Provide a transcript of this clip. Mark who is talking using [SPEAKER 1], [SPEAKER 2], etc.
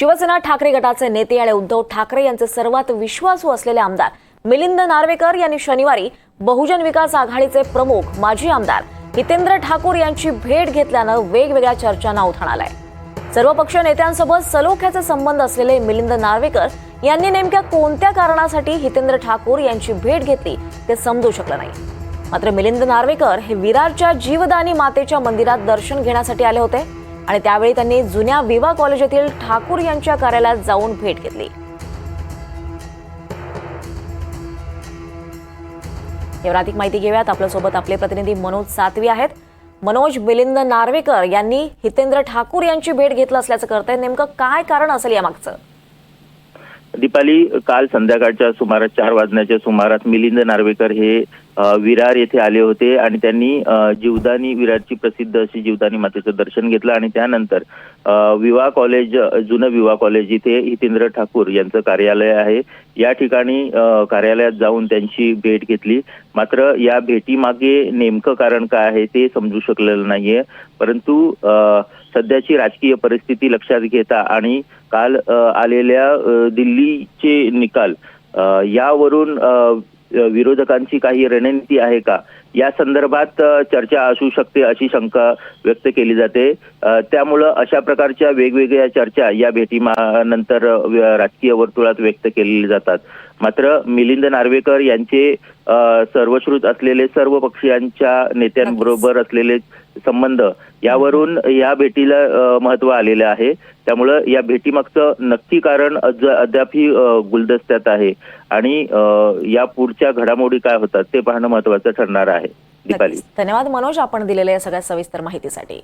[SPEAKER 1] शिवसेना ठाकरे गटाचे नेते आणि उद्धव ठाकरे यांचे सर्वात विश्वासू असलेले आमदार मिलिंद नार्वेकर यांनी शनिवारी बहुजन विकास आघाडीचे प्रमुख माजी आमदार हितेंद्र ठाकूर यांची भेट घेतल्यानं वेगवेगळ्या चर्चांना उधाण आलाय. सर्वपक्ष नेत्यांसोबत सलोख्याचे संबंध असलेले मिलिंद नार्वेकर यांनी नेमक्या कोणत्या कारणासाठी हितेंद्र ठाकूर यांची भेट घेतली ते समजू शकलं नाही. मात्र मिलिंद नार्वेकर हे विरारच्या जीवदानी मातेच्या मंदिरात दर्शन घेण्यासाठी आले होते. आणि त्यावेळी त्यांनी जुन्या विवा कॉलेज येथील ठाकूर यांच्या कार्यालयात जाऊन भेट घेतली. यावर अधिक माहिती घेऊयात. आपल्यासोबत आपले प्रतिनिधी मनोज सातवी आहेत. मनोज मिलिंद नार्वेकर यांनी हितेंद्र ठाकूर यांची भेट घेतलं असल्याचं कळतंय. नेमकं काय कारण असेल यामागचं?
[SPEAKER 2] दीपाली काल संध्याकाळच्या सुमारास चार वाजण्याच्या सुमारास मिलिंद नार्वेकर हे विरार येथे आले होते आणि त्यांनी जीवदानी विरारची प्रसिद्ध अशी जीवदानी मातेचं दर्शन घेतलं आणि त्यानंतर विवाह कॉलेज जुनं विवाह कॉलेज इथे हितेंद्र ठाकूर यांचं कार्यालय आहे. या ठिकाणी कार्यालयात जाऊन त्यांची भेट घेतली. मात्र या भेटीमागे नेमकं कारण काय आहे ते समजू शकलेलं नाहीये. परंतु सध्याची राजकीय परिस्थिती लक्षात घेता आणि काल आलेल्या दिल्लीचे निकाल यावरून विरोधकांची काही रणनीती आहे का? या संदर्भात चर्चा असू शकते अशी शंका व्यक्त केली जाते. त्यामुळं अशा प्रकारच्या वेगवेगळ्या चर्चा या भेटीनंतर राजकीय वर्तुळात व्यक्त केलेली जातात. मात्र मिलिंद नार्वेकर यांचे सर्वश्रुत असलेले सर्व पक्षीयांच्या नेत्यांबरोबर असलेले संबंध यावरून या भेटीला महत्त्व आलेलं आहे. त्यामुळं या भेटीमागचं नक्की कारण अद्यापही गुलदस्त्यात आहे. आणि या पुढच्या घडामोडी काय होतात ते पाहणं महत्वाचं ठरणार आहे.
[SPEAKER 1] धन्यवाद मनोज आपण दिलेल्या या सगळ्या सविस्तर माहितीसाठी.